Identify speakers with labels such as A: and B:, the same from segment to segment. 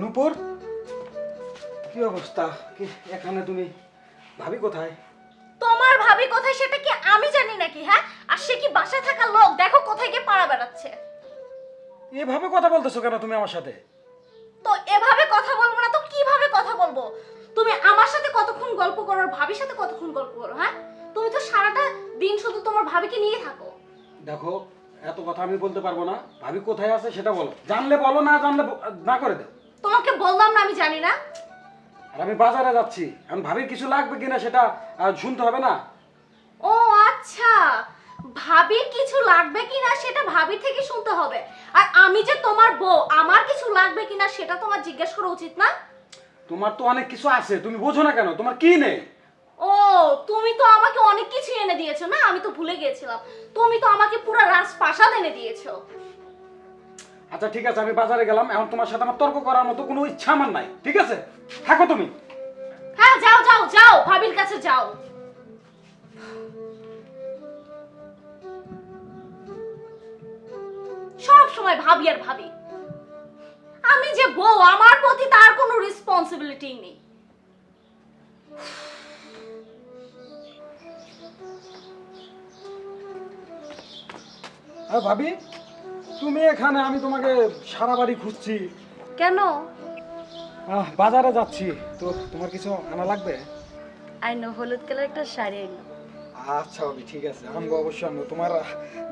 A: নূপুর? কি অবস্থা? কি এখানে তুমি? ভাবি কোথায়?
B: তোমার ভাবি কোথায় সেটা কি আমি জানি নাকি হ্যাঁ? আর সে কি বাসায় থাকা লোক? দেখো কোথায় গিয়ে পাড়া বেড়াচ্ছে।
A: এভাবে কথা বলতেছো কেন তুমি আমার সাথে?
B: তো এভাবে কথা বলব না তো কীভাবে কথা বলব? তুমি আমার সাথে কতক্ষণ গল্প করো আর ভাবির সাথে কতক্ষণ গল্প করো হ্যাঁ? তুমি তো সারাটা দিন শুধু তোমার ভাবিকে নিয়ে থাকো।
A: দেখো এত কথা আমি বলতে পারব না। ভাবি কোথায় আছে সেটা বলো। জানলে বলো না জানলে না করে দাও।
B: তোমাকে বললাম না আমি জানি না।
A: আর আমি বাজারে যাচ্ছি। আমি ভাবির কিছু লাগবে কিনা সেটা আহ, শুনতে হবে না?
B: ও আচ্ছা। ভাবির কিছু লাগবে কিনা সেটা ভাবি থেকে শুনতে হবে। আর আমি যে তোমার বউ আমার কিছু লাগবে কিনা সেটা তোমার জিজ্ঞেস করা উচিত না?
A: তোমার তো অনেক কিছু আছে তুমি বোঝো না কেন? তোমার কি নেই?
B: ও তুমি তো আমাকে অনেক কিছু এনে দিয়েছ না? আমি তো ভুলে গিয়েছিলাম। তুমি তো আমাকে পুরো রাজপ্রাসাদ এনে দিয়েছ।
A: আচ্ছা ঠিক আছে আমি বাজারে গেলাম। এখন তোমার সাথে আমার তর্ক করার মতো কোনো ইচ্ছা আমার নাই ঠিক আছে? থাকো তুমি।
B: হ্যাঁ যাও যাও যাও ভাবির কাছে যাও। সব সময় ভাবি আর ভাবি। আমি যে বউ আমার প্রতি তার কোনো রেসপন্সিবিলিটি নেই।
A: আর ভাবি তুমি এখানে আমি তোমাকে সারা বাড়ি খুঁজছি।
B: কেন?
A: আহ, বাজারে যাচ্ছি। তো তোমার কিছু আনা লাগবে?
B: আই নো হলুদ কালার একটা শাড়ি
A: আচ্ছা ভাবি ঠিক আছে। আনব অবশ্যই আনব। তোমার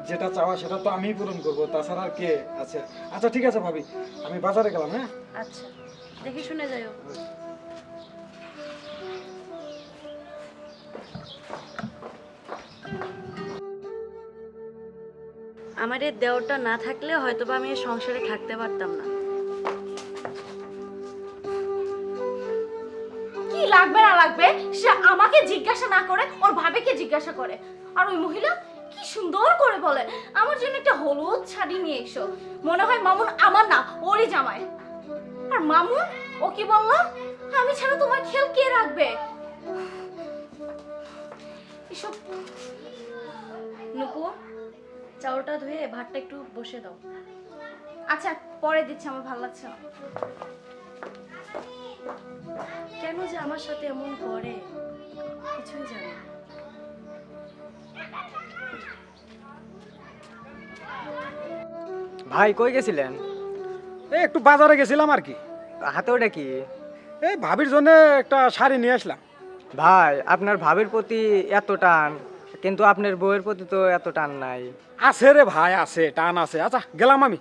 A: যেটা চাওয়া সেটা তো আমিই পূরণ করব তাছাড়া আর কে আছে? আচ্ছা ঠিক আছে ভাবি। আমি বাজারে গেলাম হ্যাঁ?
B: আচ্ছা দেখি শুনে যাও
C: আমার এই দেওরটা না থাকলে হয়তো বা আমি সংসারে থাকতে পারতাম না।
B: কি লাগবে না লাগবে? সে আমাকে জিজ্ঞাসা না করে, ওর ভাবিকে জিজ্ঞাসা করে। আর ওই মহিলা কি সুন্দর করে বলে। আমার জন্য একটা হলুদ শাড়ি নিয়ে এসো। মনে হয় মামুন আমার না, ওরই জামাই। আর মামুন, ও কি বলল? আমি ছাড়া তোমার খেল কে রাখবে? এসব
C: নুপুর চাউলটা ধুয়ে ভাতটা একটু বসে দাও।
B: আচ্ছা পরে দিচ্ছি আমার ভালো লাগছে না।
C: কেন যে আমার সাথে এমন করে? কিছুই জানি
D: ভাই কই গেছিলেন?
A: এই একটু বাজারে গেছিলাম আর কি।
D: হাতে ওটা কি?
A: এই ভাবির জন্য একটা শাড়ি নিয়ে আসলাম।
D: ভাই আপনার ভাবির প্রতি এত টান। কিন্তু আপনার বউয়ের প্রতি তো এত টান নাই।
A: আছে রে ভাই আছে টান আছে। আচ্ছা গেলাম আমি।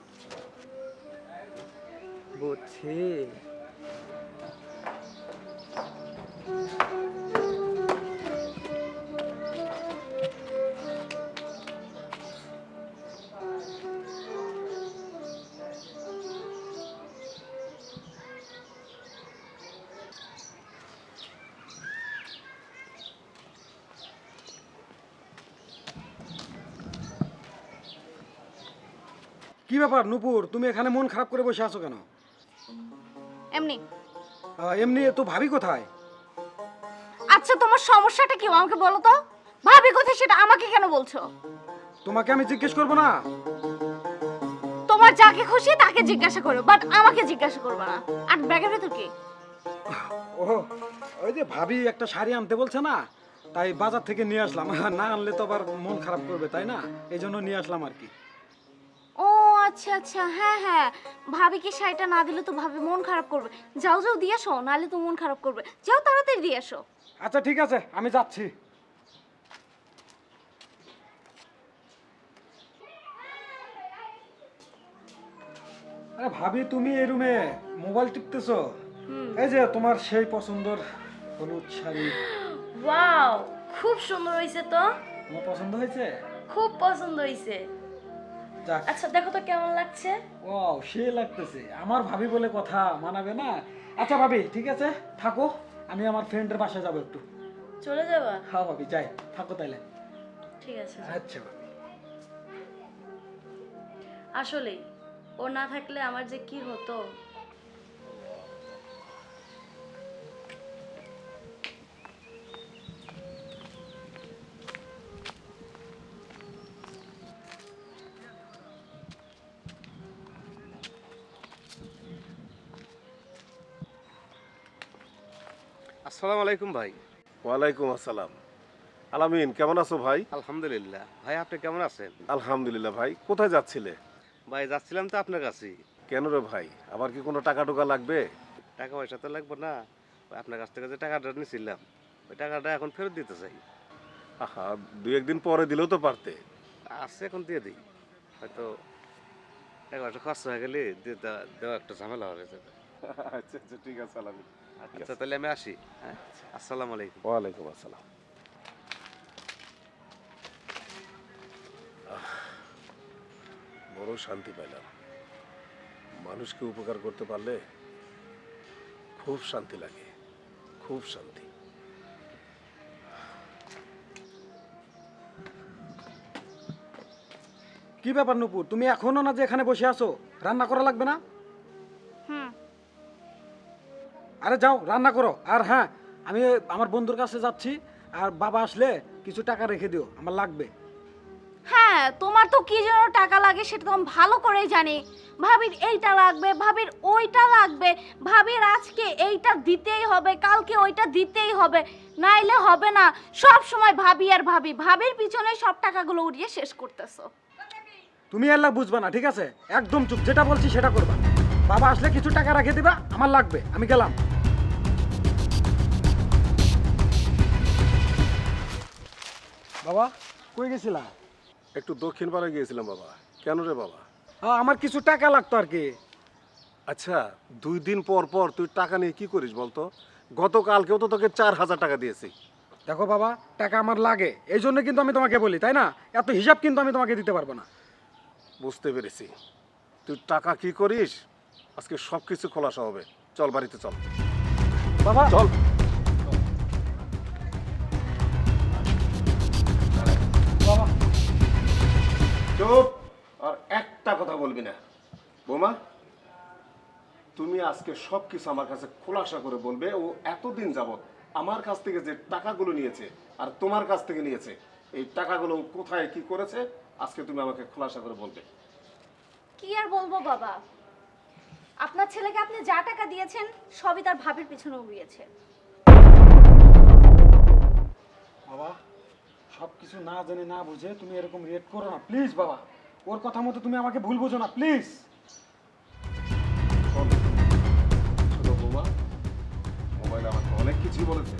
D: বুঝছি।
A: কি ব্যাপার নুপুর? তুমি এখানে মন খারাপ করে বসে আছো কেন?
B: এমনি।
A: আহ, এমনি তো ভাবি কোথায়?
B: আচ্ছা তোমার সমস্যাটা কি? আমাকে বলো তো। ভাবি কোথায় সেটা আমাকে কেন বলছো?
A: তোমাকে আমি জিজ্ঞেস করব না?
B: তোমার যাকে খুশি তাকে জিজ্ঞাসা করো বাট আমাকে জিজ্ঞাসা করবে না। আর ব্যাগের ভেতর কি?
A: ও ওই যে ভাবি একটা শাড়ি আনতে বলছে না তাই বাজার থেকে নিয়ে আসলাম। না আনলে তো আবার মন খারাপ করবে তাই না? এই জন্য নিয়ে আসলাম আর কি।
B: ও আচ্ছা আচ্ছা হ্যাঁ হ্যাঁ। ভাবিকে শাড়িটা না দিলে তো ভাবি মন খারাপ করবে। যাও যাও দিয়ে আসো নাহলে তো মন খারাপ করবে। যাও তাড়াতাড়ি দিয়ে আসো।
A: আচ্ছা ঠিক আছে আমি যাচ্ছি। আরে ভাবি তুমি এই রুমে মোবাইল টিপতেছো? এই যে তোমার সেই পছন্দের হলুদ শাড়ি।
C: ওয়াও খুব সুন্দর হয়েছে তো।
A: তোমার পছন্দ হয়েছে?
C: খুব পছন্দ হয়েছে।
A: যাক।
C: আচ্ছা দেখো তো কেমন লাগছে?
A: ওয়াও সে লাগতেছে। আমার ভাবি বলে কথা মানাবে না। আচ্ছা ভাবি ঠিক আছে? থাকো আমি আমার ফ্রেন্ডের বাসায় যাব একটু।
C: চলে যাবা?
A: হ্যাঁ ভাবি যাই। থাকো তাহলে
C: ঠিক আছে।
A: আচ্ছা ভাবি।
C: আসলেই ও না থাকলে আমার যে কি হতো?
E: আসসালামু আলাইকুম ভাই।
F: ওয়ালাইকুম আসসালাম। আলামিন কেমন আছো ভাই?
E: আলহামদুলিল্লাহ। ভাই আপনি কেমন আছেন?
F: আলহামদুলিল্লাহ ভাই কোথায় যাচ্ছিলে?
E: ভাই যাচ্ছিলাম তো আপনার কাছেই।
F: কেন রে ভাই আবার কি কোনো টাকা টুকা লাগবে?
E: টাকা পয়সা তো লাগবে না। আপনার কাছ থেকে যে টাকাটা নিয়েছিলাম ওই টাকাটা এখন ফেরত দিতে চাই।
F: আহা দুই একদিন পরে দিলেও তো পারতে।
E: আসছে এখন দিয়ে দিই। হয়তো টাকা পয়সা খরচ হয়ে গেলে দেওয়া একটা ঝামেলা হবে
F: আচ্ছা আচ্ছা ঠিক আছে আলামিন।
E: আচ্ছা তাহলে আমি আসি হ্যাঁ? আসসালামু আলাইকুম।
F: ওয়ালাইকুম আসসালাম। বড় শান্তি পাইলাম। মানুষকে উপকার করতে পারলে খুব শান্তি লাগে খুব শান্তি।
A: কি ব্যাপার নুপুর তুমি এখনও না যে এখানে বসে আছো? রান্না করা লাগবে না? আরে যাও রান্না করো। আর হ্যাঁ আমি আমার বন্ধুর কাছে যাচ্ছি আর বাবা আসলে কিছু টাকা রেখে দিও আমার লাগবে।
B: হ্যাঁ তোমার তো কি যেন টাকা লাগে সেটা তো আমি ভালো করেই জানি। ভাবির এইটা লাগবে ভাবির ওইটা লাগবে ভাবির আজকে এইটা দিতেই হবে কালকে ওইটা দিতেই হবে নাইলে হবে না। সব সময় ভাবি আর ভাবি ভাবির পিছনে সব টাকাগুলো উড়িয়ে শেষ করতেছো।
A: তুমি আল্লাহ বুঝবা না ঠিক আছে? একদম চুপ যেটা বলছি সেটা করবা। বাবা আসলে কিছু টাকা রেখে দিবা আমার লাগবে আমি গেলাম। বাবা কই গেছিলা?
F: একটু দক্ষিণ পাড়ে গিয়েছিলাম বাবা। কেন রে বাবা?
A: আমার কিছু টাকা লাগতো আর কি।
F: আচ্ছা দুই দিন পর পর তুই টাকা নিয়ে কি করিস বলতো? গতকালকেও তো তোকে চার হাজার টাকা দিয়েছি।
A: দেখো বাবা টাকা আমার লাগে। এই জন্য কিন্তু আমি তোমাকে বলি তাই না? এত হিসাব কিন্তু আমি তোমাকে দিতে পারব না।
F: বুঝতে পেরেছি। তুই টাকা কি করিস? আজকে সব কিছু খোলাসা হবে। চল বাড়িতে চল।
A: বাবা
F: চল। চুপ আর একটা কথা বলবি না। বোমা তুমি আজকে সব কিছু আমার কাছে খোলাসা করে বলবে ও এতদিন যাবত আমার কাছ থেকে যে টাকাগুলো নিয়েছে আর তোমার কাছ থেকে নিয়েছে এই টাকাগুলো কোথায় কি করেছে আজকে তুমি আমাকে খোলাসা করে বলবে।
B: কি আর বলব বাবা? আপনার ছেলেকে আপনি যা টাকা দিয়েছেন সবই তার ভাবির পিছনে উড়িয়েছে।
A: বাবা সব কিছু না জেনে না বুঝে তুমি এরকম রিয়েক্ট করো না। প্লিজ বাবা ওর কথা মতো তুমি আমাকে ভুল বোঝো না প্লিজ
F: শোনো বৌমা মোবাইল আমাকে অনেক কিছুই বলেছে।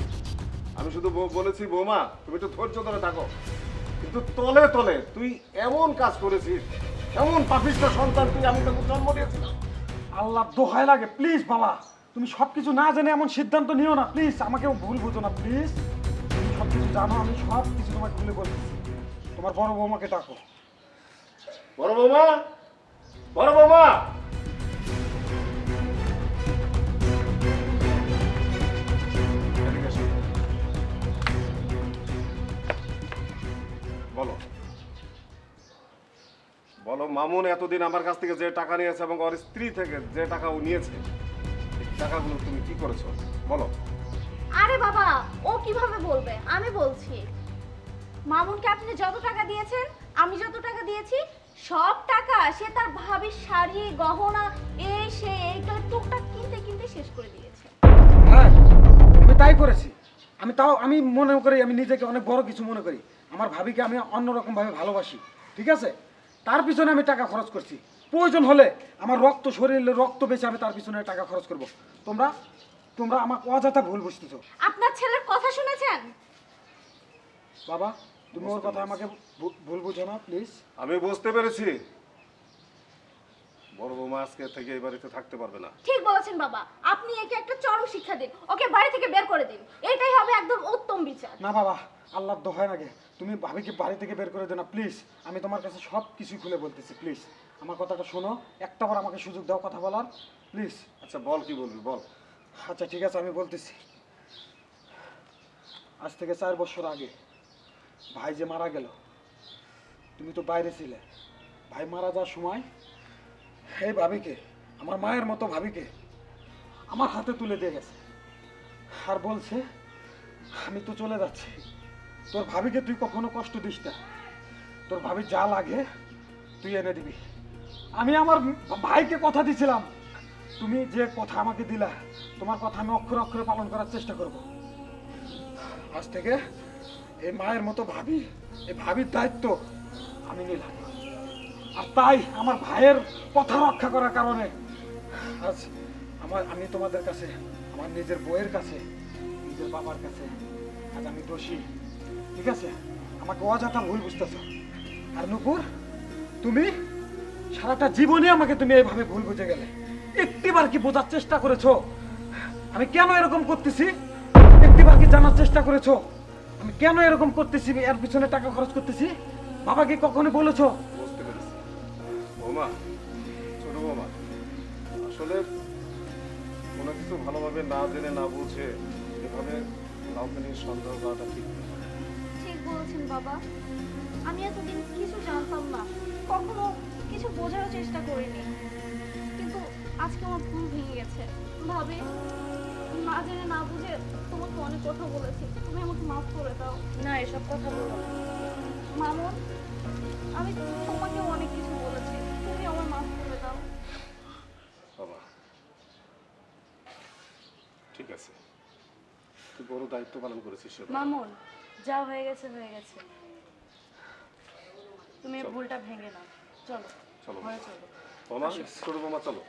F: আমি শুধু বলেছি বৌমা তুমি একটু ধৈর্য ধরে থাকো। কিন্তু তলে তলে তুই এমন কাজ করেছিস এমন পাপিষ্ট সন্তান তুই আমি তোকে জন্ম দিয়েছিলাম।
A: আল্লাহ দোহাই লাগে প্লিজ বাবা। তুমি সব কিছু না জেনে এমন সিদ্ধান্ত নিও না প্লিজ আমাকে ভুল বোঝো না প্লিজ কিছু জানো আমি সব কিছু তোমাকে খুলে বলতেছি তোমার বড় বৌমাকে ডাকো।
F: বড় বৌমা? বড় বৌমা? বলো। বলো মামুন এতদিন আমার কাছ থেকে যে টাকা নিয়েছে এবং ওর স্ত্রী থেকে যে টাকা ও নিয়েছে টাকাগুলো তুমি কি করেছ? বলো।
B: আরে বাবা, ও কীভাবে বলবে? আমি বলছি। মামুনকে আপনি যত টাকা দিয়েছেন, আমি যত টাকা দিয়েছি, সব টাকা সে তার ভাবির শাড়ি, গহনা এই সে এই এইটা টুকটাক কিনতে কিনতে শেষ করে দিয়েছে।
A: হ্যাঁ আমি তাই করেছি। আমি তাও, আমি মনে করি, আমি নিজেকে অনেক বড় কিছু মনে করি। আমার ভাবিকে আমি অন্যরকম ভাবে ভালোবাসি, ঠিক আছে? তার পিছনে আমি টাকা খরচ করছি। প্রয়োজন হলে আমার রক্ত শরীরে রক্ত বেঁচে আমি তার পিছনে টাকা খরচ করব। তোমরা তোমরা আমার অযথা ভুল বুঝতেছ।
B: আপনার ছেলের কথা শুনেছেন?
A: বাবা তুমি ওর কথা আমাকে ভুল বুঝো না প্লিজ।
F: আমি বুঝতে পেরেছি। বড় বৌমা আজকে থেকে এই বাড়িতে থাকতে পারবে না।
B: ঠিক বলেছেন বাবা। আপনি একে একটা চরম শিক্ষা দিন। ওকে বাড়ি থেকে বের করে দিন। এটাই হবে একদম উত্তম বিচার।
A: না বাবা আল্লাহর দোহায় নাগে তুমি ভাবিকে বাড়ি থেকে বের করে দেও না প্লিজ। আমি তোমার কাছে সব কিছু খুলে বলতেছি প্লিজ। আমার কথাটা শোনো। একটা বার আমাকে সুযোগ দাও কথা বলার। প্লিজ।
F: আচ্ছা বল কি বলবি বল।
A: আচ্ছা ঠিক আছে, আমি বলতেছি। আজ থেকে চার বছর আগে ভাই যে মারা গেল, তুমি তো বাইরে ছিলে। ভাই মারা যাওয়ার সময় এই ভাবিকে, আমার মায়ের মতো ভাবিকে আমার হাতে তুলে দিয়ে গেছে। আর বলছে, আমি তো চলে যাচ্ছি। তোর ভাবিকে তুই কখনো কষ্ট দিস না। তোর ভাবি যা লাগে তুই এনে দিবি। আমি আমার ভাইকে কথা দিছিলাম। তুমি যে কথা আমাকে দিলা, তোমার কথা আমি অক্ষরে অক্ষরে পালন করার চেষ্টা করব। আজ থেকে এই মায়ের মতো ভাবি, এই ভাবির দায়িত্ব আমি নিলাম। আর তাই আমার ভাইয়ের কথা রক্ষা করার কারণে আজ আমার, আমি তোমাদের কাছে, আমার নিজের বইয়ের কাছে, নিজের বাবার কাছে আজ আমি দোষী। ঠিক আছে? আমাকে অযথা ভুল বুঝতেছ। আর নুপুর, তুমি সারাটা জীবনে আমাকে তুমি এইভাবে ভুল বুঝে গেলে। একটিবার কি বোঝার চেষ্টা করেছ? আমি কেন এরকম করতেছি? একটিবার কি জানার চেষ্টা করেছ? আমি কেন এরকম করতেছি? এর পিছনে টাকা খরচ করতেছি? বাবাকে কখনো বলেছ?
F: বুঝতে পেরেছি। বৌমা ছোট বৌমা আসলে কোনো কিছু ভালোভাবে না জেনে না বুঝে এভাবে কাউকে নিয়ে সন্দেহ করাটা ঠিক
B: ঠিক বলেছেন বাবা। আমি এতদিন কিছু জানতাম না। কখনো কিছু বোঝার চেষ্টা করিনি। আজকে আমার ভুল ভেঙে গেছে। ভাবে না জেনে না বুঝে তোমাকে অনেক কথা বলেছি। তুমি আমাকে মাফ করে দাও।
C: না এসব কথা বলো।
B: মামুন আমি তোমাকে অনেক কিছু বলেছি। তুমি আমার মাফ করে দাও।
F: বাবা ঠিক আছে। তুই বড় দায়িত্ব পালন করেছিস সেবা।
C: মামুন যা হয়ে গেছে হয়ে গেছে। তুমি ভুলটা ভেঙে নাও। চলো
F: চলো
C: ঘরে চলো।
F: বৌমা ছোট বৌমা চলো